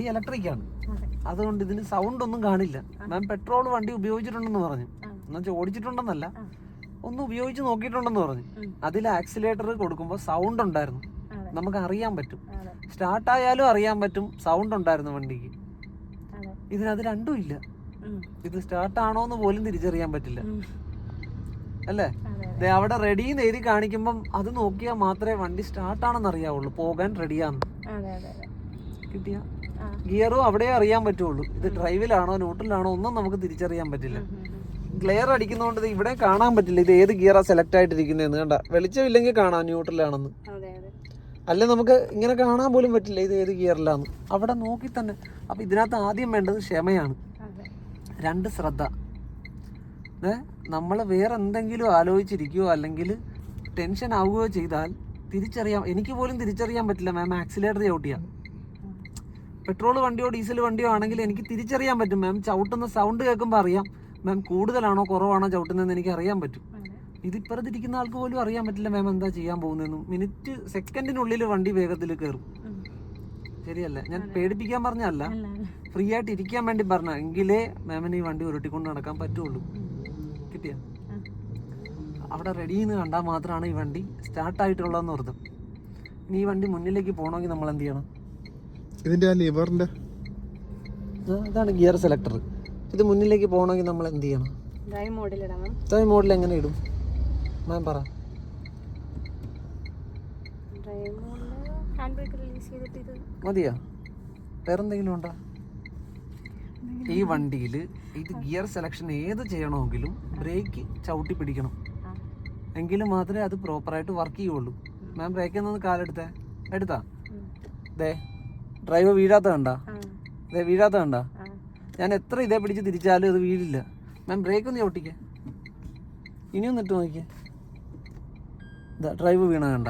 വണ്ടി ഇലക്ട്രിക് ആണ്. അതുകൊണ്ട് ഇതിന് സൗണ്ട് ഒന്നും കാണില്ല. മാം പെട്രോൾ വണ്ടി ഉപയോഗിച്ചിട്ടുണ്ടെന്ന് പറഞ്ഞു. എന്നുവെച്ചാൽ ഓടിച്ചിട്ടുണ്ടെന്നല്ല. ഒന്ന് ഉപയോഗിച്ച് നോക്കിയിട്ടുണ്ടെന്ന് പറഞ്ഞു. അതിൽ ആക്സിലേറ്റർ കൊടുക്കുമ്പോൾ സൗണ്ട് ഉണ്ടായിരുന്നു. നമുക്ക് അറിയാൻ പറ്റും. സ്റ്റാർട്ട് ആയാലും അറിയാൻ പറ്റും സൗണ്ട് ഉണ്ടായിരുന്നു വണ്ടിക്ക്. ഇതിനത് രണ്ടും ഇല്ല. ഇത് സ്റ്റാർട്ട് ആണോ എന്ന് പോലും തിരിച്ചറിയാൻ പറ്റില്ല. അല്ലേ? അവിടെ റെഡി എന്ന് എഴുതി കാണിക്കുമ്പം അത് നോക്കിയാൽ മാത്രമേ വണ്ടി സ്റ്റാർട്ട് ആണെന്ന് അറിയാവുള്ളൂ. പോകാൻ റെഡിയാന്ന്. കിട്ടിയ. ഗിയറും അവിടെ അറിയാൻ പറ്റുള്ളൂ. ഇത് ഡ്രൈവിലാണോ ന്യൂട്രലാണോ ഒന്നും നമുക്ക് തിരിച്ചറിയാൻ പറ്റില്ല. ഗ്ലെയർ അടിക്കുന്നതുകൊണ്ട് ഇവിടെ കാണാൻ പറ്റില്ല. ഇത് ഏത് ഗിയറാ സെലക്ട് ആയിട്ടിരിക്കുന്നതെന്ന് കണ്ട. വെളിച്ചമില്ലെങ്കിൽ കാണാം ന്യൂട്രലാണെന്ന്. അല്ല നമുക്ക് ഇങ്ങനെ കാണാൻ പോലും പറ്റില്ല ഇത് ഏത് ഗിയറിലാന്ന്. അവിടെ നോക്കി തന്നെ. അപ്പൊ ഇതിനകത്ത് ആദ്യം വേണ്ടത് ക്ഷമയാണ്. രണ്ട് ശ്രദ്ധ. നമ്മൾ വേറെ എന്തെങ്കിലും ആലോചിച്ചിരിക്കുകയോ അല്ലെങ്കിൽ ടെൻഷൻ ആവുകയോ ചെയ്താൽ തിരിച്ചറിയാം. എനിക്ക് പോലും തിരിച്ചറിയാൻ പറ്റില്ല. മാം ആക്സിലേറ്റർ ചവിട്ടിയ. പെട്രോൾ വണ്ടിയോ ഡീസൽ വണ്ടിയോ ആണെങ്കിൽ എനിക്ക് തിരിച്ചറിയാൻ പറ്റും. മാം ചവിട്ടുന്ന സൗണ്ട് കേൾക്കുമ്പോൾ അറിയാം. മാം കൂടുതലാണോ കുറവാണോ ചവിട്ടുന്നതെന്ന് എനിക്ക് അറിയാൻ പറ്റും. ഇത് ഇപ്പുറത്തിരിക്കുന്ന ആൾക്ക് പോലും അറിയാൻ പറ്റില്ല മാം എന്താ ചെയ്യാൻ പോകുന്നതെന്നും. മിനിറ്റ് സെക്കൻഡിനുള്ളിൽ വണ്ടി വേഗത്തിൽ കയറും. ശരിയല്ല. ഞാൻ പേടിപ്പിക്കാൻ പറഞ്ഞല്ല. ഫ്രീ ആയിട്ട് ഇരിക്കാൻ വേണ്ടി പറഞ്ഞ എങ്കിലേ മാമിന് ഈ വണ്ടി ഉരുട്ടിക്കൊണ്ട് നടക്കാൻ പറ്റുള്ളൂ. കിട്ടിയ. അവിടെ റെഡി എന്ന് കണ്ടാൽ മാത്രമാണ് ഈ വണ്ടി സ്റ്റാർട്ടായിട്ടുള്ളതെന്ന് ഓർത്തും ഇനി ഈ വണ്ടി മുന്നിലേക്ക് പോകണമെങ്കിൽ നമ്മൾ എന്ത് ചെയ്യണം? ഇതിന്റെ ആ ലിവറിന്റെ? ഇതാണ് ഗിയർ സെലക്ടർ. ഇത് മുന്നിലേക്ക് പോകണമെങ്കിൽ നമ്മൾ എന്ത് ചെയ്യണം? ഡ്രൈവ് മോഡിൽ എങ്ങനെ ഇടും? മാം പറ. മതിയോ? വേറെന്തെങ്കിലും ഉണ്ടോ? ഈ വണ്ടിയിൽ ഇത് ഗിയർ സെലക്ഷൻ ഏത് ചെയ്യണമെങ്കിലും ബ്രേക്ക് ചവിട്ടി പിടിക്കണം. എങ്കിലും മാത്രമേ അത് പ്രോപ്പറായിട്ട് വർക്ക് ചെയ്യുള്ളൂ. മാം ബ്രേക്ക് നിന്ന് കാലെടുത്തേ. എടുത്താ? ദേ ഡ്രൈവർ വീഴാത്ത കണ്ട? അതെ വീഴാത്ത കണ്ട? ഞാൻ എത്ര ഇതേ പിടിച്ച് തിരിച്ചാലും അത് വീഴില്ല. മാം ബ്രേക്ക് ഒന്ന് ചവിട്ടിക്കേ ഇനിയും നിട്ട് നോക്കിയേ ഇതാ ഡ്രൈവ് വീണ കണ്ട.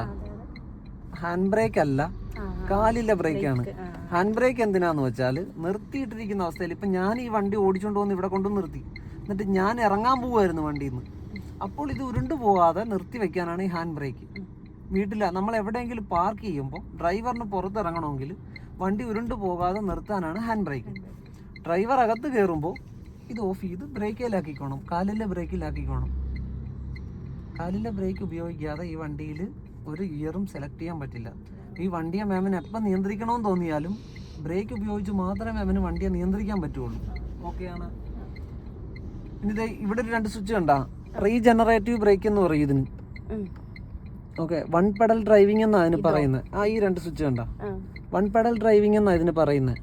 ഹാൻഡ് ബ്രേക്ക് അല്ല. കാലിലെ ബ്രേക്കാണ്. ഹാൻഡ് ബ്രേക്ക് എന്തിനാന്ന് വെച്ചാൽ നിർത്തിയിട്ടിരിക്കുന്ന അവസ്ഥയിൽ ഇപ്പം ഞാൻ ഈ വണ്ടി ഓടിച്ചുകൊണ്ട് വന്ന് ഇവിടെ കൊണ്ടു നിർത്തി. എന്നിട്ട് ഞാൻ ഇറങ്ങാൻ പോവായിരുന്നു വണ്ടിയിൽ നിന്ന് അപ്പോൾ ഇത് ഉരുണ്ടു പോകാതെ നിർത്തി വെക്കാനാണ് ഈ ഹാൻഡ് ബ്രേക്ക് വീട്ടില നമ്മൾ എവിടെയെങ്കിലും പാർക്ക് ചെയ്യുമ്പോൾ ഡ്രൈവറിന് പുറത്തിറങ്ങണമെങ്കിൽ വണ്ടി ഉരുണ്ടു പോകാതെ നിർത്താനാണ് ഹാൻഡ് ബ്രേക്ക് ഡ്രൈവർ അകത്ത് കയറുമ്പോൾ ഇത് ഓഫ് ചെയ്ത് ബ്രേക്കിലാക്കിക്കോണം കാലിലെ ബ്രേക്കിലാക്കിക്കോണം കാലിലെ ബ്രേക്ക് ഉപയോഗിക്കാതെ ഈ വണ്ടിയിൽ ഒരു ഗിയറും സെലക്ട് ചെയ്യാൻ പറ്റില്ല. ഈ വണ്ടിയെ മാമിന് എപ്പം നിയന്ത്രിക്കണമെന്ന് തോന്നിയാലും ബ്രേക്ക് ഉപയോഗിച്ച് മാത്രമേ മാമിന് വണ്ടിയെ നിയന്ത്രിക്കാൻ പറ്റുള്ളൂ. ഓക്കെയാണ് ഇനി ഇവിടെ ഒരു രണ്ട് സ്വിച്ച് കണ്ടാ. റീജനറേറ്റീവ് ബ്രേക്ക് എന്ന് പറയും ഇതിന്. ഓക്കെ വൺ പെഡൽ ഡ്രൈവിംഗ് എന്നാണ് അതിന് പറയുന്നത് ആ ഈ രണ്ട് സ്വിച്ച് കണ്ടാ. വൺ പെഡൽ ഡ്രൈവിംഗ് എന്നാണ് ഇതിന് പറയുന്നത്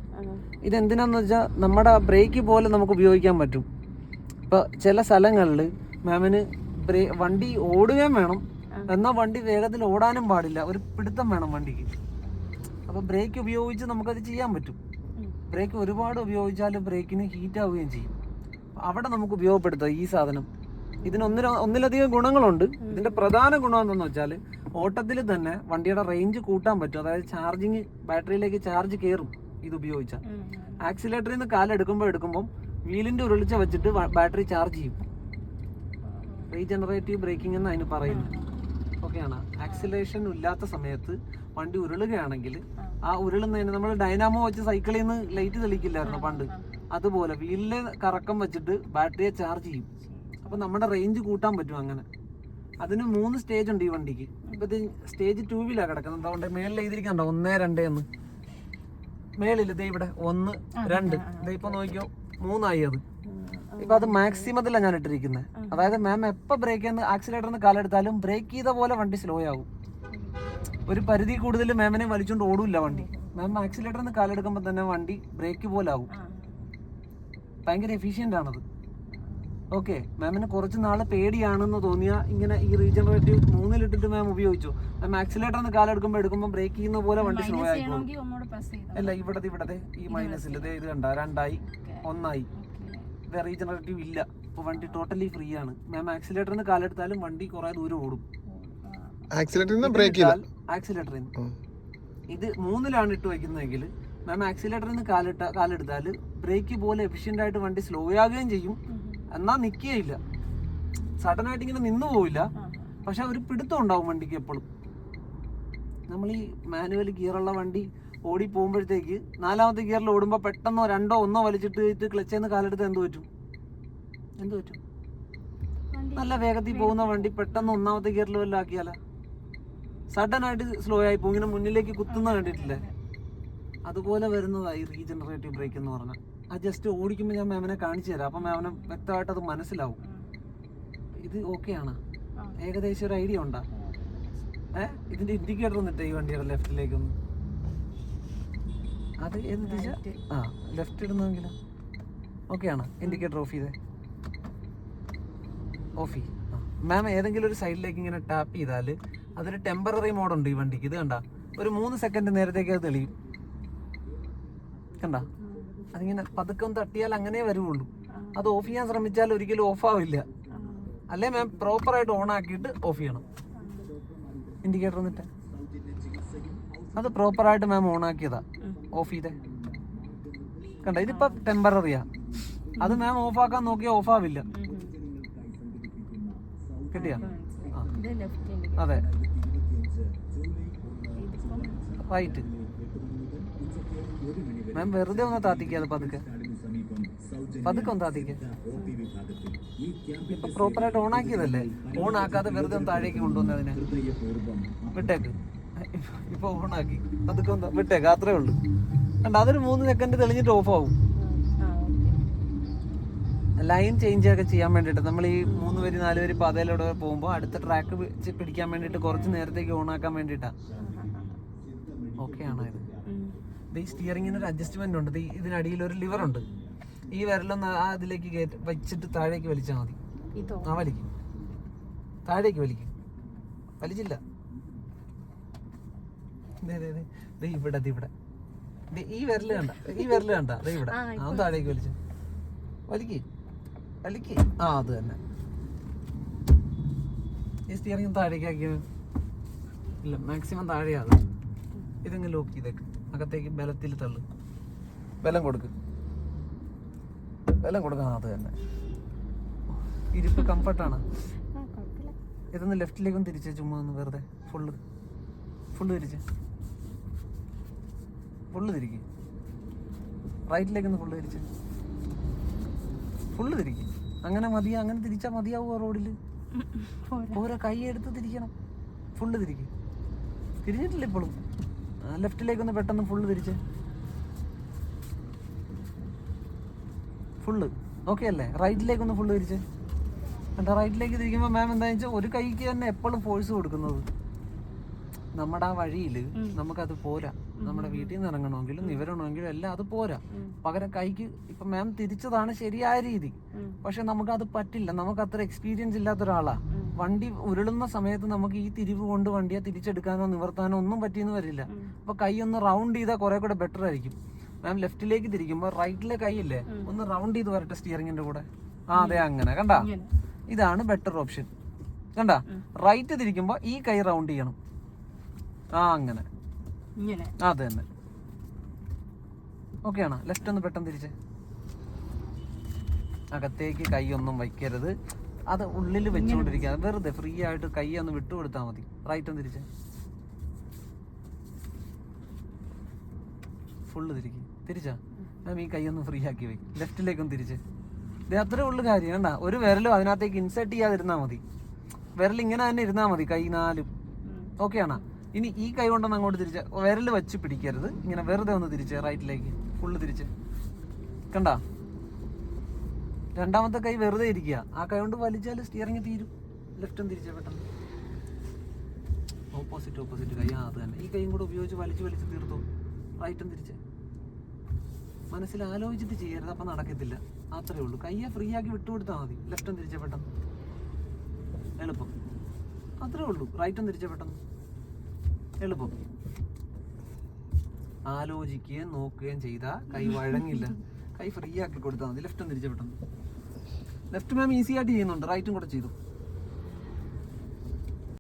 ഇത് ഇതെന്തിനാന്ന് വെച്ചാൽ നമ്മുടെ ബ്രേക്ക് പോലെ നമുക്ക് ഉപയോഗിക്കാൻ പറ്റും. ഇപ്പോൾ ചില സ്ഥലങ്ങളിൽ മാമിന് ബ്രേ വണ്ടി ഓടുകയും വേണം. എന്നാൽ വണ്ടി വേഗത്തിൽ ഓടാനും പാടില്ല. ഒരു പിടുത്തം വേണം വണ്ടിക്ക്. അപ്പോൾ ബ്രേക്ക് ഉപയോഗിച്ച് നമുക്കത് ചെയ്യാൻ പറ്റും. ബ്രേക്ക് ഒരുപാട് ഉപയോഗിച്ചാൽ ബ്രേക്കിന് ഹീറ്റ് ആവുകയും ചെയ്യും. അവിടെ നമുക്ക് ഉപയോഗപ്പെടുത്താം ഈ സാധനം. ഇതിന് ഒന്നിലധികം ഗുണങ്ങളുണ്ട്. ഇതിന്റെ പ്രധാന ഗുണം എന്തെന്ന് വെച്ചാൽ ഓട്ടത്തിൽ തന്നെ വണ്ടിയുടെ റേഞ്ച് കൂട്ടാൻ പറ്റും. അതായത് ചാർജിങ് ബാറ്ററിയിലേക്ക് ചാർജ് കയറും ഇത് ഉപയോഗിച്ചാൽ ഉം. ആക്സിലേറ്ററിൽ നിന്ന് കാലെടുക്കുമ്പോൾ എടുക്കുമ്പോൾ വീലിന്റെ ഉരുളിച്ച വെച്ചിട്ട് ബാറ്ററി ചാർജ് ചെയ്യും. റീജനറേറ്റീവ് ബ്രേക്കിംഗ് എന്ന് അതിന് പറയുന്നത് ഓക്കെയാണ് ആക്സിലേഷൻ ഇല്ലാത്ത സമയത്ത് വണ്ടി ഉരുളുകയാണെങ്കിൽ ആ ഉരുളുന്നതിന് നമ്മൾ ഡൈനാമോ വെച്ച് സൈക്കിളിൽ നിന്ന് ലൈറ്റ് തെളിക്കില്ലായിരുന്നു പണ്ട്? അതുപോലെ വീലിലെ കറക്കം വെച്ചിട്ട് ബാറ്ററിയെ ചാർജ് ചെയ്യും. അപ്പോൾ നമ്മുടെ റേഞ്ച് കൂട്ടാൻ പറ്റും അങ്ങനെ. അതിന് മൂന്ന് സ്റ്റേജ് ഉണ്ട് ഈ വണ്ടിക്ക്. ഇപ്പൊ സ്റ്റേജ് ടൂവിലാണ് കിടക്കുന്നത്. അതുകൊണ്ട് മേളിൽ എഴുതിയിരിക്കണ്ടോ ഒന്ന് രണ്ട് എന്ന് മേളിൽ ദേ ഇവിടെ ഒന്ന് രണ്ട്. ദേ ഇപ്പൊ നോക്കിയോ? മൂന്നായി അത്. ഇപ്പൊ അത് മാക്സിമത്തിലാണ് ഞാൻ ഇട്ടിരിക്കുന്നത് അതായത് മാം എപ്പൊ ബ്രേക്ക് ചെയ്യുന്ന ആക്സിലേറ്ററിന് കാലെടുത്താലും ബ്രേക്ക് ചെയ്ത പോലെ വണ്ടി സ്ലോ ആകും ഒരു പരിധി കൂടുതൽ മാമിനെ വലിച്ചുകൊണ്ട് ഓടില്ല വണ്ടി. മാം ആക്സിലേറ്ററിന് കാലെടുക്കുമ്പോൾ തന്നെ വണ്ടി ബ്രേക്ക് പോലെ ആകും ആ. ഭയങ്കര എഫിഷ്യന്റ് ആണത്. ഓക്കെ മാമിന് കുറച്ച് നാൾ പേടിയാണെന്ന് തോന്നിയ ഇങ്ങനെ ഈ റീജനറേറ്റീവ് മൂന്നിലിട്ടിട്ട് മാം ഉപയോഗിച്ചു. മാം ആക്സിലേറ്റർ ഒന്ന് കാലെടുക്കുമ്പോൾ എടുക്കുമ്പോൾ ബ്രേക്ക് ചെയ്യുന്ന പോലെ വണ്ടി സ്ലോ ആയിക്കോളും. അല്ല ഇവിടെ ഇവിടത്തെ ഈ മൈനസിൽ ഇത് കണ്ട രണ്ടായി ഒന്നായി. റീജനറേറ്റീവ് ഇല്ല. ഇപ്പോൾ വണ്ടി ടോട്ടലി ഫ്രീ ആണ്. മാം ആക്സിലേറ്ററിന് കാലെടുത്താലും വണ്ടി കുറേ ദൂരം ഓടും. ആക്സിലേറ്ററിൽ ബ്രേക്ക് ചെയ്യില്ല ആക്സിലേറ്ററിൽ ഇത് മൂന്നിലാണ് ഇട്ട് വയ്ക്കുന്നതെങ്കിൽ മാം ആക്സിലേറ്ററിൽ നിന്ന് കാലിട്ട കാലെടുത്താൽ ബ്രേക്ക് പോലെ എഫിഷ്യന്റ് ആയിട്ട് വണ്ടി സ്ലോ ആകുകയും ചെയ്യും. എന്നാൽ നിൽക്കുകയില്ല സഡൻ ആയിട്ട് ഇങ്ങനെ നിന്നു പോവില്ല. പക്ഷെ ഒരു പിടുത്തം ഉണ്ടാവും വണ്ടിക്ക് എപ്പോഴും. നമ്മൾ ഈ മാനുവൽ ഗിയറുള്ള വണ്ടി ഓടി പോകുമ്പോഴത്തേക്ക് നാലാമത്തെ ഗിയറിൽ ഓടുമ്പോൾ പെട്ടെന്നോ രണ്ടോ ഒന്നോ വലിച്ചിട്ട് ക്ലച്ചേന്ന് കാലെടുത്ത് എന്ത് പറ്റും? എന്ത് പറ്റും? നല്ല വേഗത്തിൽ പോകുന്ന വണ്ടി പെട്ടെന്ന് ഒന്നാമത്തെ ഗിയറിൽ വല്ല ആക്കിയാല? സഡൻ ആയിട്ട് സ്ലോ ആയി പോകും. ഇങ്ങനെ മുന്നിലേക്ക് കുത്തുന്ന കണ്ടിട്ടില്ലേ? അതുപോലെ വരുന്നതായി റീജനറേറ്റീവ് ബ്രേക്ക് എന്ന് പറഞ്ഞാൽ അത് ജസ്റ്റ് ഓടിക്കുമ്പോൾ ഞാൻ മാമിനെ കാണിച്ചു തരാം. അപ്പം മാമിനെ വ്യക്തമായിട്ട് അത് മനസ്സിലാവും. ഇത് ഓക്കെയാണ് ആ. ഏകദേശം ഒരു ഐഡിയ ഉണ്ടാ? ഏ? ഇതിന്റെ ഇൻഡിക്കേറ്റർ ഒന്നിട്ട് ഈ വണ്ടിയുടെ ലെഫ്റ്റിലേക്ക് ഒന്ന് അത് ഏത് ദിശ? ആ ലെഫ്റ്റ് ഇടുന്നെങ്കിലോ? ഓക്കെയാണ് ഇൻഡിക്കേറ്റർ ഓഫ് ചെയ്തേ. ഓഫ് ചെയ്യും. മാം ഏതെങ്കിലും ഒരു സൈഡിലേക്ക് ഇങ്ങനെ ടാപ്പ് ചെയ്താൽ അതൊരു ടെമ്പററി മോഡുണ്ട് ഈ വണ്ടിക്ക്. ഇത് കണ്ട? ഒരു മൂന്ന് സെക്കൻഡ് നേരത്തേക്ക് അത് തെളിയും. കണ്ട? അതിങ്ങനെ പതുക്കെ ഒന്ന് തട്ടിയാൽ അങ്ങനെ വരുവുള്ളൂ. അത് ഓഫ് ചെയ്യാൻ ശ്രമിച്ചാൽ ഒരിക്കലും ഓഫ് ആവില്ല. അല്ലേ മാം പ്രോപ്പറായിട്ട് ഓൺ ആക്കിയിട്ട് ഓഫ് ചെയ്യണം. ഇൻഡിക്കേറ്റർ എന്നിട്ട്. അത് പ്രോപ്പറായിട്ട് മാം ഓൺ ആക്കിയതാ. ഓഫ് ചെയ്തേ. കണ്ട? ഇതിപ്പോ ടെമ്പററിയാ അത് മാം ഓഫ് ആക്കാൻ നോക്കിയാൽ ഓഫ് ആവില്ല. കിട്ടിയാ? അതെ. റൈറ്റ് മാം വെറുതെ ഒന്ന് താത്തിക്കാതെ പതുക്കെ. പതുക്കെ ഒന്ന് താത്തിക്ക. ഇപ്പൊ പ്രോപ്പറായിട്ട് ഓൺ ആക്കിയതല്ലേ ഓൺ ആക്കാതെ വെറുതെ ഒന്ന് താഴേക്ക് കൊണ്ടുവന്നതിനെ. വിട്ടേക്ക്. ഇപ്പൊ ഓൺ ആക്കി പതുക്കെ ഒന്ന് വിട്ടേക്ക് അത്രേ ഉള്ളൂ. കണ്ട അതൊരു മൂന്ന് സെക്കൻഡ് തെളിഞ്ഞിട്ട് ഓഫ് ആവും. ലൈൻ ചേഞ്ച് ഒക്കെ ചെയ്യാൻ വേണ്ടിയിട്ട് നമ്മൾ ഈ മൂന്ന് വരി നാല് വരി പാതയിലൂടെ പോകുമ്പോൾ അടുത്ത ട്രാക്ക് പിടിക്കാൻ വേണ്ടിയിട്ട് കുറച്ച് നേരത്തേക്ക് ഓൺ ആക്കാൻ വേണ്ടിയിട്ടാണ് ഓക്കെ ആണോ ഇത് ഇത്? ഈ സ്റ്റിയറിങ്ങിന് ഒരു അഡ്ജസ്റ്റ്മെന്റ് ഉണ്ട്. ഇതിനടിയിൽ ഒരു ലിവർ ഉണ്ട്. ഈ വിരലൊന്ന് ആ അതിലേക്ക് കയറ്റി വെച്ചിട്ട് താഴേക്ക് വലിച്ചാൽ മതി. ആ വലിക്കും. താഴേക്ക് വലിക്കും. വലിച്ചില്ല. ഇവിടെ ഇവിടെ. ഈ വിരൽ കണ്ട ഈ വിരൽ കണ്ട അതെ ഇവിടെ. ആ, ആ താഴേക്ക് വലിച്ചു. വലിക്ക്. വലിക്ക്. ആ അത് തന്നെ. ഈ സ്റ്റിയറിംഗ് താഴേക്കാക്കിയത് ഇല്ല മാക്സിമം താഴെയാണ് ഇതങ്ങ് ലോക്ക് ചെയ്തേക്ക്. അകത്തേക്ക് ബലത്തിൽ തള്ളു. ബലം കൊടുക്ക്. ബലം കൊടുക്കാൻ അത് തന്നെ. ഇരിപ്പ് കംഫർട്ടാണ്. ഇതൊന്ന് ലെഫ്റ്റിലേക്കൊന്ന് തിരിച്ച് ചുമ്മാ ഒന്ന് വെറുതെ ഫുള്ള്. ഫുള്ള് തിരിച്ച്. ഫുള്ള് തിരിക്ക്. റൈറ്റിലേക്കൊന്ന് ഫുള്ള് തിരിച്ച്. ഫുള്ള് തിരിക്കും. അങ്ങനെ മതിയാ അങ്ങനെ തിരിച്ചാൽ മതിയാവുമോ റോഡിൽ ഓരോ കൈ എടുത്ത് തിരിക്കണം. ഫുള്ള് തിരിക്കും. തിരിഞ്ഞിട്ടില്ല ഇപ്പോഴും. ലെഫ്റ്റിലേക്കൊന്ന് പെട്ടെന്ന് ഫുള്ള് തിരിച്ച്. ഫുള്ള് ഓക്കെ അല്ലേ? റൈറ്റിലേക്ക് ഒന്ന് ഫുള്ള് തിരിച്ച്. എന്താ റൈറ്റിലേക്ക് തിരിക്കുമ്പോൾ മാം എന്താ വെച്ചാൽ ഒരു കൈക്ക് തന്നെ എപ്പോഴും ഫോഴ്സ് കൊടുക്കുന്നത്. നമ്മുടെ ആ വഴിയിൽ നമുക്കത് പോരാ. നമ്മുടെ വീട്ടിൽ നിന്ന് ഇറങ്ങണമെങ്കിലും നിവരണമെങ്കിലും എല്ലാം അത് പോരാ. പകരം കൈക്ക് ഇപ്പൊ മാം തിരിച്ചതാണ് ശരിയായ രീതി. പക്ഷെ നമുക്ക് അത് പറ്റില്ല. നമുക്ക് അത്ര എക്സ്പീരിയൻസ് ഇല്ലാത്ത ഒരാളാ വണ്ടി ഉരുളുന്ന സമയത്ത് നമുക്ക് ഈ തിരിവ് കൊണ്ട് വണ്ടിയെ തിരിച്ചെടുക്കാനോ നിവർത്താനോ ഒന്നും പറ്റിയെന്ന് വരില്ല. അപ്പൊ കൈ ഒന്ന് റൗണ്ട് ചെയ്താൽ കുറെ കൂടെ ബെറ്റർ ആയിരിക്കും. മാം ലെഫ്റ്റിലേക്ക് തിരിക്കുമ്പോൾ റൈറ്റിലെ കൈയില്ലേ ഇല്ലേ? ഒന്ന് റൗണ്ട് ചെയ്ത് വരട്ടെ സ്റ്റിയറിംഗിന്റെ കൂടെ? ആ അതെ അങ്ങനെ. കണ്ടാ? ഇതാണ് ബെറ്റർ ഓപ്ഷൻ കണ്ടാ? റൈറ്റ് തിരിക്കുമ്പോൾ ഈ കൈ റൗണ്ട് ചെയ്യണം. ആ അങ്ങനെ. അത് തന്നെ. ഓക്കെ ആണോ? ലെഫ്റ്റ് ഒന്ന് പെട്ടെന്ന് തിരിച്ച്. അകത്തേക്ക് കൈ ഒന്നും വയ്ക്കരുത്. അത് ഉള്ളിൽ വെച്ചുകൊണ്ടിരിക്കുക വെറുതെ ഫ്രീ ആയിട്ട് കൈ ഒന്ന് വിട്ടുകൊടുത്താൽ മതി. റൈറ്റ് ഒന്ന് തിരിച്ച്. ഫുള്ള് തിരിക്കും. തിരിച്ചാ? മാം ഈ കൈ ഒന്ന് ഫ്രീ ആക്കി വയ്ക്കും ലെഫ്റ്റിലേക്കൊന്ന് തിരിച്ച്. അത്രേ ഉള്ളു കാര്യം. വേണ്ട ഒരു വിരലും അതിനകത്തേക്ക് ഇൻസെർട്ട് ചെയ്യാതിരുന്നാൽ മതി. വിരൽ ഇങ്ങനെ തന്നെ ഇരുന്നാൽ മതി കൈ നാലും. ഓക്കെ ആണോ? ഇനി ഈ കൈ കൊണ്ടൊന്ന് അങ്ങോട്ട് തിരിച്ച് വിരൽ വെച്ച് പിടിക്കരുത്. ഇങ്ങനെ വെറുതെ ഒന്ന് തിരിച്ച് റൈറ്റിലേക്ക് ഫുള്ള് തിരിച്ച്. കണ്ട? രണ്ടാമത്തെ കൈ വെറുതെ ഇരിക്കുക. ആ കൈ കൊണ്ട് വലിച്ചാൽ സ്റ്റിയറിങ് തീരും. ലെഫ്റ്റും തിരിച്ച് പെട്ടെന്ന്. ഓപ്പോസിറ്റ് ഓപ്പോസിറ്റ് കൈ. അത് തന്നെ. ഈ കൈയും കൂടെ ഉപയോഗിച്ച് വലിച്ച് വലിച്ച് തീർത്തു? റൈറ്റും തിരിച്ച്. മനസ്സിൽ ആലോചിച്ചിട്ട് ചെയ്യരുത്. അപ്പം നടക്കത്തില്ല. അത്രേ ഉള്ളൂ. കയ്യെ ഫ്രീ ആക്കി വിട്ടുകൊടുത്താൽ മതി. ലെഫ്റ്റും തിരിച്ച് പെട്ടെന്ന്. എളുപ്പം. അത്രേ ഉള്ളൂ. റൈറ്റും തിരിച്ച് പെട്ടെന്ന്. എളുപ്പം. ആലോചിക്കുകയും നോക്കുകയും ചെയ്താൽ കൈ വഴങ്ങില്ല. കൈ ഫ്രീ ആക്കി കൊടുത്താൽ മതി. ലെഫ്റ്റ് തിരിച്ചു പെട്ടെന്ന്. ലെഫ്റ്റ് മാം ഈസി ആയിട്ട് ചെയ്യുന്നുണ്ട്. റൈറ്റും കൂടെ ചെയ്തു.